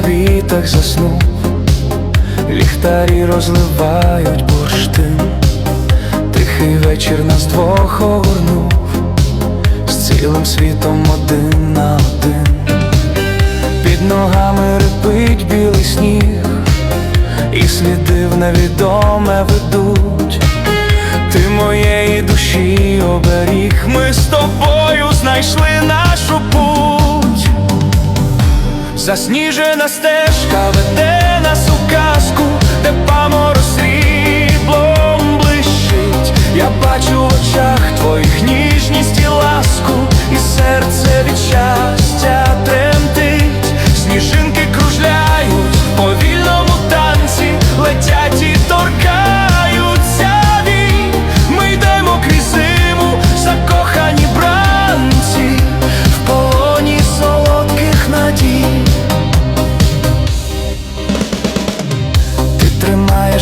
вітах заснув, ліхтарі розливають бурштин, тихий вечір нас двох огорнув, з цілим світом один на один, під ногами рипить білий сніг, і сліди в невідоме ведуть. Ти моєї душі оберіг, ми з тобою знайшли нашу путь. Засніжена стежка веде нас у казку, де паморозь сріблом блищить. Я бачу в очах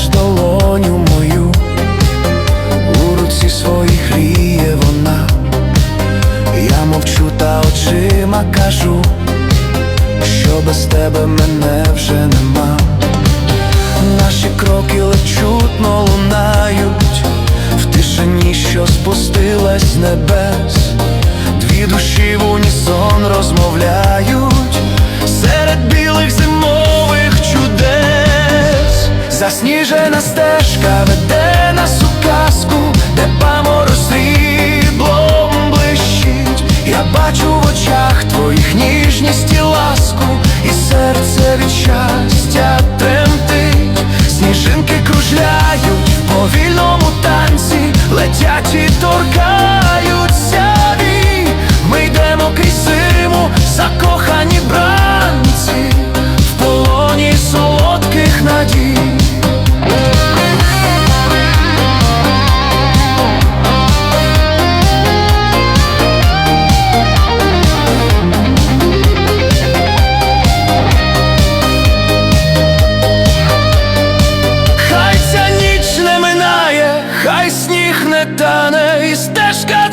тримаєш долоню мою, у руці своїй гріє вона. Я мовчу та очима кажу, що без тебе мене вже нема. Наші кроки ледь чутно лунають в тишині, що спустилась небес. Засніжена стежка веде нас у казку, де памору сріблом блищить. Я бачу в очах твоїх ніжність і ласку, і серце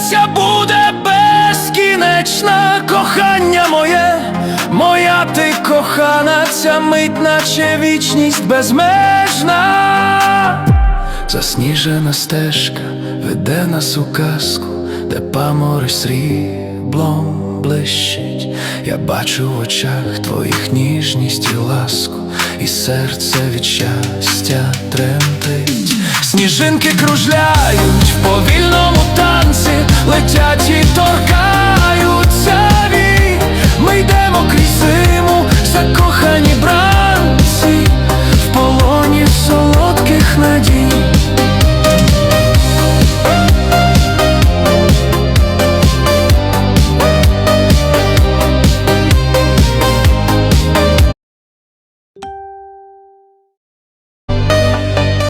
стежка буде безкінечна, кохання моє, моя ти кохана, ця мить, наче вічність безмежна. Засніжена стежка веде нас у казку, де паморозь сріблом блищить. Я бачу в очах твоїх ніжність і ласку, і серце від щастя тремтить. Сніжинки кружляють в повільному танці, летять і торкаються вій. Ми йдемо крізь зиму, закохані